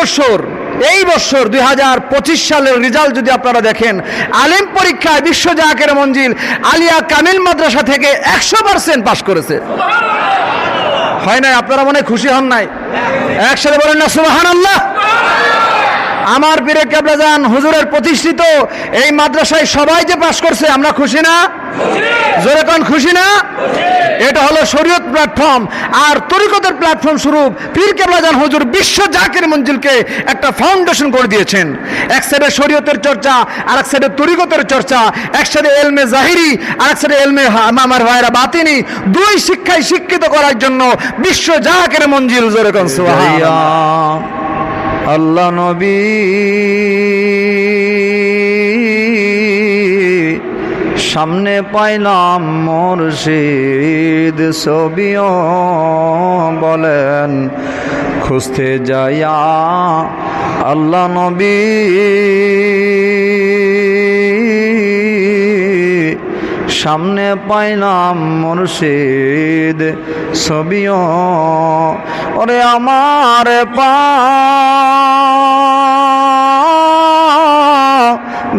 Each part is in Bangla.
বছর, এই বছর দুই হাজার পঁচিশ সালের রেজাল্ট যদি আপনারা দেখেন, আলিম পরীক্ষায় বিশ্ব জাহাকের মঞ্জিল আলিয়া কামিল মাদ্রাসা থেকে একশো পার্সেন্ট পাশ করেছে। হয় নাই? আপনারা মনে খুশি হন নাই? একসাথে বলেন না সুবাহান আল্লাহ আমার পীরে কেবলাজান হুজুরের প্রতিষ্ঠিত এই মাদ্রাসায় সবাই যে পাশ করছে, আমরা খুশি না? জোরে কোন, খুশি না? এটা হলো শরীয়ত প্ল্যাটফর্ম আর তরিকতের প্ল্যাটফর্ম স্বরূপ পীর কেবলাজান হুজুর বিশ্ব জাকির মঞ্জিলকে একটা ফাউন্ডেশন করে দিয়েছেন। এক সাইডে শরীয়তের চর্চা, আর এক সাইডে তরিকতের চর্চা। এক সাইডে এলমে জাহিরি, আর এক সাইডে এলমে আমার ভাইরা বাতিনি। দুই শিক্ষায় শিক্ষিত করার জন্য বিশ্ব জাহাকের মঞ্জিল, জোরে কোন। আল্লাহ নবী। সামনে পাইলাম মুর্শিদ সবিও বলেন খুঁজতে যাইয়া আল্লাহ নবী। সামনে পাইলাম মুর্শিদ ছবিও। ওরে আমার পা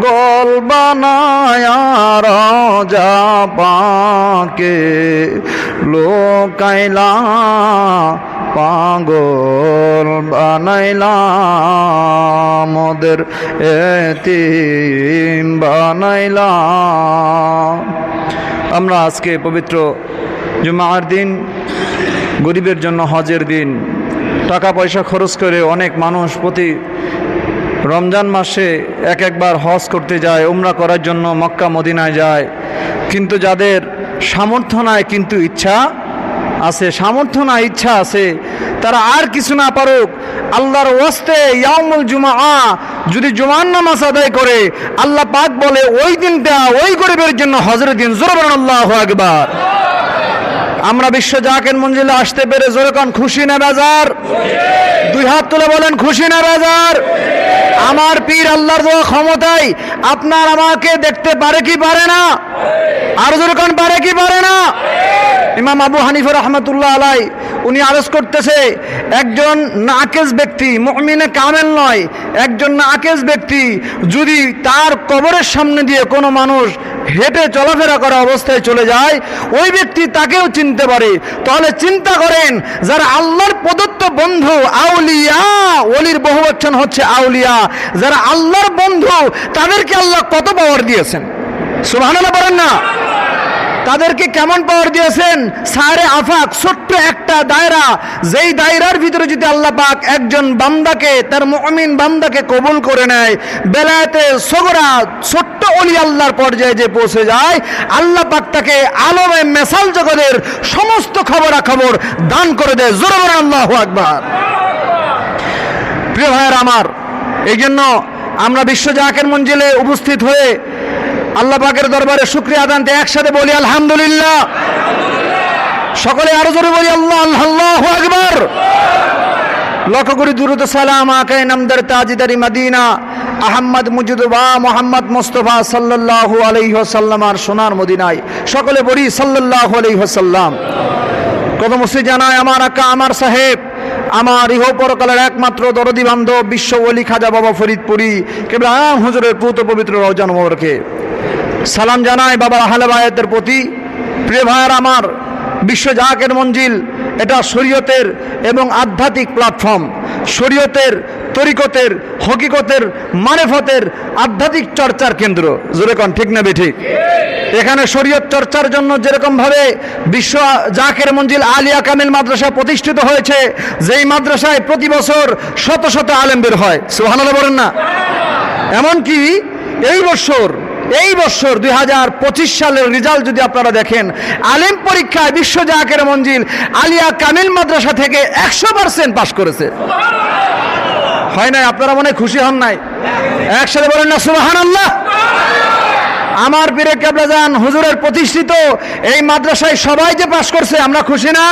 গোল বানায়ার যা পাকে লোকাইলা, পাগল বানাইলা, মোদের এতিম বানাইলা। আমরা আজকে পবিত্র জুমার দিন, গরিবের জন্য হজের দিন টাকা পয়সা খরচ করে অনেক মানুষ প্রতি রমজান মাসে এক একবার হজ করতে যায়, উমরা করার জন্য মক্কা মদিনায় যায়। কিন্তু যাদের সামর্থ্য নাই, কিন্তু ইচ্ছা আছে, সামর্থ্য না, ইচ্ছা আছে, তারা আর কিছু না পারুক। আল্লাহর ওয়াস্তে ইয়ামুল জুমা যদি জুমার নামাজ আদায় করে, আল্লাহ পাক বলে, ওই দিনটা ওই গরিবের জন্য হজরের দিন। জোরবান আল্লাহ একবার আমরা বিশ্ব জাকের মঞ্জিলে আসতে পেরে জোরকান খুশি না, বাজার? দুই হাত তুলে বলেন, খুশি না, বাজার? আমার পীর আল্লাহর ক্ষমতায় আপনার আমাকে দেখতে পারে কি পারে না? আর জোরকান পারে কি পারে না? ইমাম আবু হানিফা রহমতুল্লাহ আলাই উনি আরজ করতেছে, একজন নাকেজ ব্যক্তি, মমিনে কামেল নয়, একজন নাকেজ ব্যক্তি যদি তার কবরের সামনে দিয়ে কোনো মানুষ হেঁটে চলাফেরা করা অবস্থায় চলে যায়, ওই ব্যক্তি তাকেও চিনতে পারে। তাহলে চিন্তা করেন, যারা আল্লাহর প্রদত্ত বন্ধু আউলিয়া, ওলির বহু বচ্চন হচ্ছে আউলিয়া। যারা আল্লাহর বন্ধু, তাদেরকে আল্লাহ কত পাওয়ার দিয়েছেন? সুবাহ বলেন না। তাদেরকে কেমন পাওয়ার দিয়েছেন? সারে আফাক, ছোট্ট একটা দায়রা। যেই দায়রার ভিতরে যদি আল্লাহ পাক একজন বান্দাকে, তার মমিন বান্দাকে কবুল করে নেয়, বেলায়েতে সগরা, ছোট্ট অলি আল্লাহর পর্যায়ে যে পৌঁছে যায়, আল্লাহ পাক তাকে আলমে মেসাল জগতের সমস্ত খবরাখবর দান করে দেয়। জোর আল্লাহ আকবার। প্রিয় ভাইয়ের আমার এই জন্য আমরা বিশ্ব জাকের মঞ্জিলে উপস্থিত হয়ে আল্লাহ পাকের দরবারে শুক্রিয়া আদানতে একসাথে বলি, আলহামদুলিল্লাহ। সকলে আরও জোরে বলি, আল্লাহ আল্লাহ আকবার। লক্ষ করি দুরুদ সালাম আকাই নামদার তাজিদারি মদিনা, আহম্মদ মুজিদুবা মোহাম্মদ মোস্তফা সাল্লাল্লাহু আলাইহি ওয়াসাল্লাম আর সোনার মদিনায়। সকলে বলি, সাল্লাল্লাহু আলাইহি ওয়াসাল্লাম। কত মুসি জানায়, আমার আকা, আমার সাহেব, আমার ইহ পরকালের একমাত্র দরদি বান্ধব বিশ্ব অলি খাজা বাবা ফরিদপুরি কেবল আম হুজুরের পুত পবিত্র রওজান মোবারকে সালাম জানায় বাবা আহলে বায়াতের প্রতি। প্রিয় ভাইয়ের আমার, বিশ্ব জাহাকের মঞ্জিল এটা শরীয়তের এবং আধ্যাত্মিক প্ল্যাটফর্ম শরীয়তের, তরিকতের, হকিকতের, মারেফতের আধ্যাত্মিক চর্চার কেন্দ্র। জোরে কন, ঠিক না ঠিক এখানে শরীয়ত চর্চার জন্য যেরকমভাবে বিশ্ব জাকের মঞ্জিল আলিয়া কামিল মাদ্রাসা প্রতিষ্ঠিত হয়েছে, যেই মাদ্রাসায় প্রতি বছর শত শত আলেম বের হয়। সুহানাল্লাহ বলেন না? এমনকি এই বছর এই বছর দুই হাজার পঁচিশ সালের রেজাল্ট যদি আপনারা দেখেন, আলিম পরীক্ষায় বিশ্ব জাহাকের মঞ্জিল আলিয়া কামিল মাদ্রাসা থেকে একশো পার্সেন্ট পাশ করেছে। হয় নাই? আপনারা মনে খুশি হন নাই? একসাথে বলেন না সুবাহান আল্লাহ আমার পীরে কেবলাজান হুজুরের প্রতিষ্ঠিত এই মাদ্রাসায় সবাই যে পাশ করছে, আমরা খুশি না?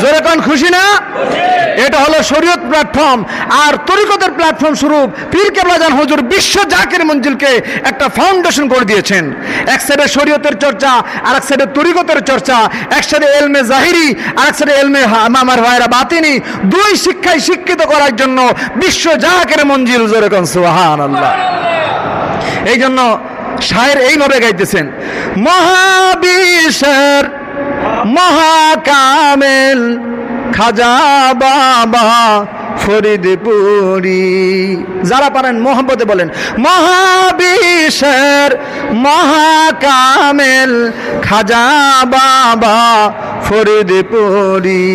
জোরে কোন, খুশি না? এটা হলো শরীয়ত প্ল্যাটফর্ম আর তরিকতের প্ল্যাটফর্ম স্বরূপ পীর কেবলাজান হুজুর বিশ্ব জাকের মঞ্জিলকে একটা ফাউন্ডেশন করে দিয়েছেন। এক সাইডে শরীয়তের চর্চা, আর এক সাইডে তরিকতের চর্চা। এক সাইডে এলমে জাহিরি, আর এক সাইডে এলমে আমার ভাইরা বাতিনি। দুই শিক্ষায় শিক্ষিত করার জন্য বিশ্ব জাকের মঞ্জিল জোরে কোন সুবহান আল্লাহ এই জন্য শায়ের এইভাবে গাইতেছেন, মহাবিশ্বের মহাকামেল, খাজা বাবা ফরিদপুরি। যারা পারেন মোহাম্মতে বলেন, মহাবিশ্বের মহাকামেল, খাজা বাবা ফরিদপুরি।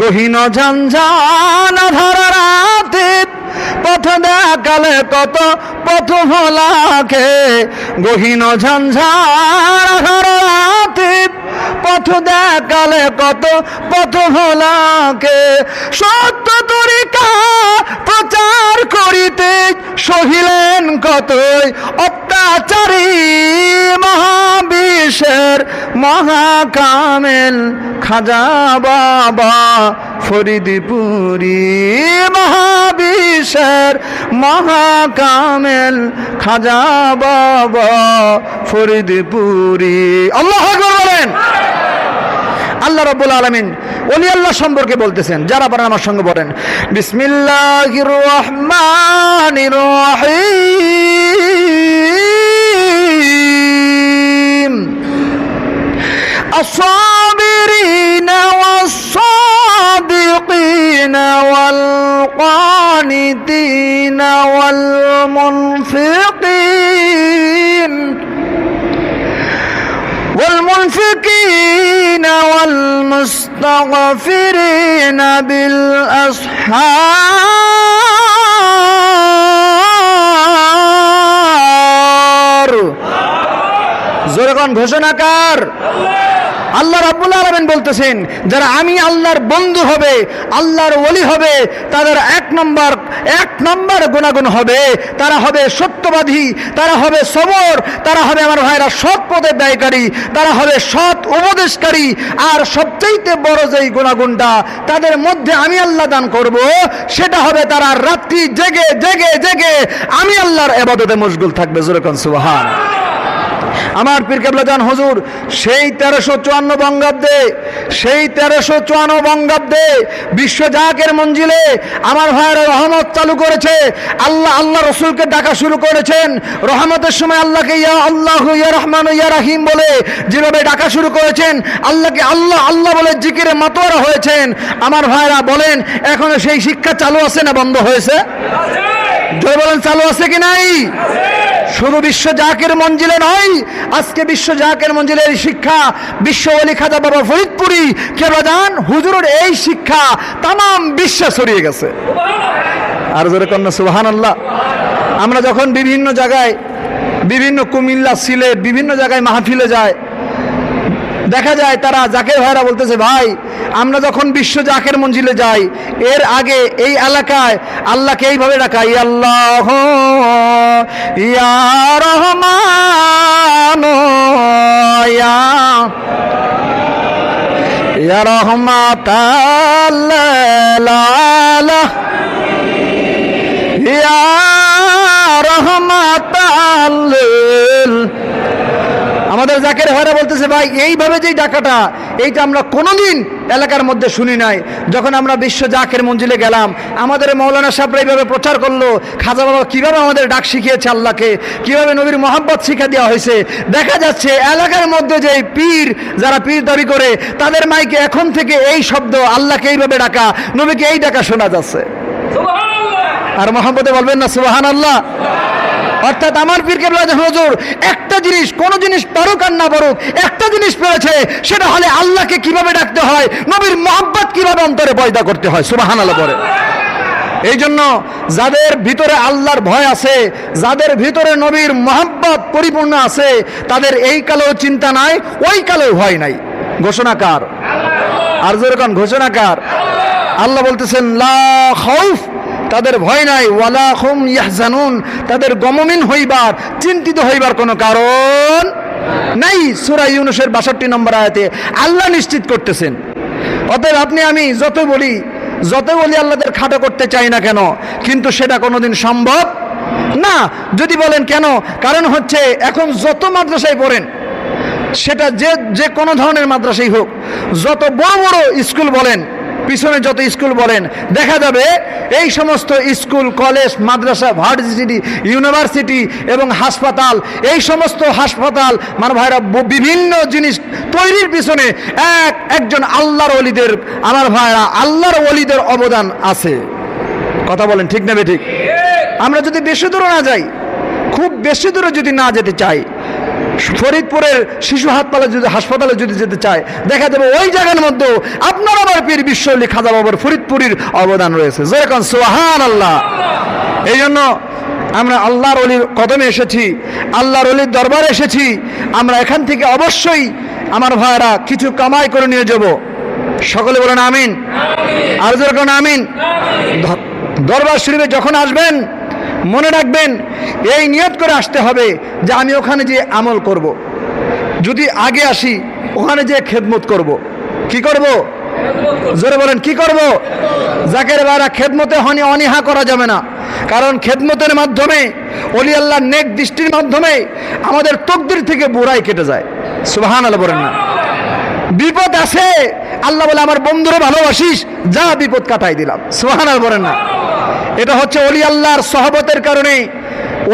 গহীন ঝঞ্ঝান ধরা রাতে পথ দেখালে কত পথ ভোলাকে, গহীন ঝঞ্ঝাড়াতে পথ দেখালে কত পথ ভোলাকে। সত্য তরিকা প্রচার করিতে সহিলেন কতই অত্যাচারী মহাবিশ্বের মহাকামেল খাজা বাবা ফরিদপুরি মহাবিশ্বের মহাকামেল খাজা বাবা ফরিদপুরি। আল্লাহ আল্লাহ রব্বুল আলমিন অলি আল্লাহ সম্পর্কে বলতেছেন যারা পারেন আমার সঙ্গে বলেন বিসমিল্লাহির রহমানির রহিম الصابرين والصادقين والقانتين والمنفقين والمنفقين والمستغفرين بالأسحار জোরগণ ঘোষণাকার আল্লাহ রাব্বুল আলামিন বলতেছেন, যারা আমি আল্লাহর বন্ধু হবে, আল্লাহর ওলি হবে, তাদের এক নম্বর এক নম্বর গুণাগুণ হবে। তারা হবে সত্যবাদী, তারা হবে সবর, তারা হবে আমার ভাইরা সৎ পদে ব্যয়কারী তারা হবে সৎ উপদেশকারী। আর সবচাইতে বড় যেই গুণাগুণটা তাদের মধ্যে আমি আল্লাহ দান করব, সেটা হবে তারা রাত্রি জেগে জেগে জেগে আমি আল্লাহর এবাদতে মশগুল থাকবে। যেরকম সুবহান। আমার পীর কেবলা জান হুজুর, সেই তেরোশো চুয়ান্ন বঙ্গাব্দে, সেই তেরোশো চুয়ান্ন বঙ্গাব্দে বিশ্ব জাহাকের মঞ্জিলে আমার ভাইয়ের রহমত চালু করেছে। আল্লাহ আল্লাহ রসুলকে ডাকা শুরু করেছেন। রহমতের সময় আল্লাহকে ইয়া আল্লাহ ইয়া রহমান ইয়া রাহিম বলে যেভাবে ডাকা শুরু করেছেন, আল্লাহকে আল্লাহ আল্লাহ বলে জিকিরে মাতোয়ারা হয়েছেন। আমার ভাইরা বলেন, এখনও সেই শিক্ষা চালু আছে না বন্ধ হয়েছে? জয় বলেন, চালু আছে কি নাই? শুধু বিশ্ব জাকের মঞ্জিলে নয়, আজকে বিশ্ব জাকের মঞ্জিলের শিক্ষা, বিশ্ব অলি খাজা বাবা ফরিদপুরি জান হুজুরের এই শিক্ষা তাম বিশ্বে ছড়িয়ে গেছে। আর জোরে কন্যা সুবাহান আল্লাহ আমরা যখন বিভিন্ন জায়গায়, বিভিন্ন কুমিল্লা, সিলেট, বিভিন্ন জায়গায় মাহফিলে যায় দেখা যায় তারা জাকের ভাইরা বলতেছে, ভাই, আমরা যখন বিশ্ব জাকের মঞ্জিলে যাই, এর আগে এই এলাকায় আল্লাহকে এইভাবে ডাকা ই আল্লাহ ইয়া রহমান, ইয়া ইয়া রহমাত আমাদের জাকের ভাইরা বলতেছে ভাই এইভাবে যেই ডাকাটা এইটা আমরা কোনোদিন এলাকার মধ্যে শুনি নাই। যখন আমরা বিশ্ব জাকের মঞ্জিলে গেলাম আমাদের মৌলানা সাহেবরা এইভাবে প্রচার করল খাজা বাবা কীভাবে আমাদের ডাক শিখিয়েছে আল্লাহকে কীভাবে নবীর মোহাম্মত শিখা দেওয়া হয়েছে। দেখা যাচ্ছে এলাকার মধ্যে যে পীর যারা পীর দাবি করে তাদের মাইকে এখন থেকে এই শব্দ আল্লাহকে এইভাবে ডাকা নবীকে এই ডাকা শোনা যাচ্ছে। আর মোহাম্মদে বলবেন না সুবাহান আল্লাহ অর্থাৎ আমার পীর কেবলা হুজুর, একটা জিনিস, কোন জিনিস পারুক আর না পারুক, একটা জিনিস পেয়েছে, সেটা হলে আল্লাহকে কীভাবে ডাকতে হয়, নবীর মোহাম্মত কীভাবে অন্তরে পয়দা করতে হয় সুবাহান আল্লাহ পরে এই জন্য যাদের ভিতরে আল্লাহর ভয় আছে, যাদের ভিতরে নবীর মোহাম্মত পরিপূর্ণ আছে, তাদের এই কালেও চিন্তা নাই, ওই কালেও ভয় নাই। ঘোষণাকার আর যেরকম ঘোষণাকার আল্লাহ বলতেছেন, লা খৌফ তাদের ভয় নাই। ওয়ালা হুম ইয়াহজানুন। তাদের গমমিন হইবার, চিন্তিত হইবার কোনো কারণ নাই। সূরা ইউনুসের বাষট্টি নম্বর আয়াতে আল্লাহ নিশ্চিত করতেছেন। অতএব আপনি, আমি যত বলি যত বলি আল্লাহদের খাটো করতে চাই না কেন, কিন্তু সেটা কোনোদিন সম্ভব না। যদি বলেন কেন, কারণ হচ্ছে এখন যত মাদ্রাসায় পড়েন, সেটা যে যে কোনো ধরনের মাদ্রাসাই হোক, যত বড় বড় স্কুল বলেন পিছনে যত স্কুল বলেন, দেখা যাবে এই সমস্ত স্কুল, কলেজ, মাদ্রাসা, ভার্সিটি ইউনিভার্সিটি এবং হাসপাতাল, এই সমস্ত হাসপাতাল মানে ভাইরা বিভিন্ন জিনিস তৈরির পিছনে এক, একজন আল্লাহর অলিদের আমার ভাইরা, আল্লাহর অলিদের অবদান আছে। কথা বলেন, ঠিক নেবে ঠিক? আমরা যদি বেশি দূরে না যাই, খুব বেশি দূরে যদি না যেতে চাই ফরিদপুরের শিশু হাসপাতালে যদি হাসপাতালে যদি যেতে চায়, দেখা যাবে ওই জায়গার মধ্যে আপনার আবার পীর বিশ্বলি খাজা বাবার ফরিদপুরের অবদান রয়েছে। যেরকম সোহান আল্লাহ এই জন্য আমরা আল্লাহর অলির কদমে এসেছি, আল্লাহর অলির দরবারে এসেছি। আমরা এখান থেকে অবশ্যই আমার ভাইয়েরা কিছু কামাই করে নিয়ে যাব। সকলে বলেন আমিন। আর যেরকম আমিন। দরবার শরীফে যখন আসবেন মনে রাখবেন, এই নিয়ত করে আসতে হবে যে আমি ওখানে যে আমল করব। যদি আগে আসি, ওখানে যে খেদমত করব। কি করব? জোরে বলেন, কি করব? জাকের বারা খেদমতে হনি, অনীহা করা যাবে না। কারণ খেদমতের মাধ্যমে অলি আল্লাহ নেক দৃষ্টির মাধ্যমে আমাদের তকদির থেকে বুড়াই কেটে যায়। সুবাহান আল্লাহ বলেন না। বিপদ আছে, আল্লাহ বলে, আমার বন্ধুরে ভালোবাসিস, যা বিপদ কাটাই দিলাম। সুহান আর বলেন না। এটা হচ্ছে অলি আল্লাহর সহবতের কারণে,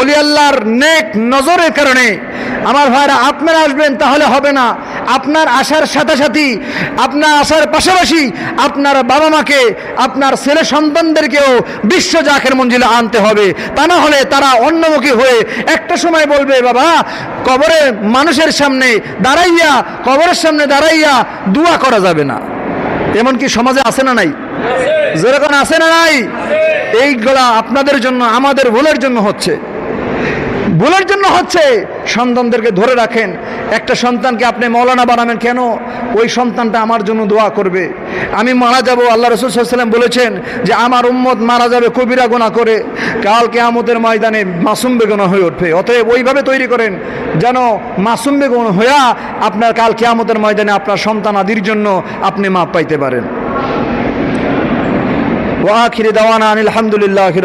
অলি আল্লাহর নেক নজরের কারণে। আমার ভাইরা, আপনারা আসবেন, তাহলে হবে না। আপনার আসার সাথে সাথে, আপনার আসার পাশাপাশি আপনার বাবা মাকে, আপনার ছেলে সন্তানদেরকেও বিশ্ব জাকের মঞ্জিলে আনতে হবে। তা না হলে তারা অন্যমুখী হয়ে একটা সময় বলবে, বাবা কবরে মানুষের সামনে দাঁড়াইয়া, কবরের সামনে দাঁড়াইয়া দোয়া করা যাবে না। এমনকি সমাজে আছে না নাই? যেরকম আছে না নাই, এইগুলা আপনাদের জন্য, আমাদের ভুলের জন্য হচ্ছে। ভুলের জন্য হচ্ছে সন্তানদেরকে ধরে রাখেন। একটা সন্তানকে আপনি মৌলানা বানাবেন কেন? ওই সন্তানটা আমার জন্য দোয়া করবে। আমি মারা যাব, আল্লাহ রসুল সাল্লাম বলেছেন যে আমার উম্মত মারা যাবে, কবিরা গোনা করে। কাল কেয়ামতের ময়দানে মাসুম বেগুনা হয়ে উঠবে। অতএব ওইভাবে তৈরি করেন যেন মাসুম বেগুন হইয়া আপনার কাল কেয়ামতের ময়দানে আপনার সন্তান আদির জন্য আপনি মাপ পাইতে পারেন। ওয়াখিরি দাওয়ানা আনিল আলহামদুলিল্লাহ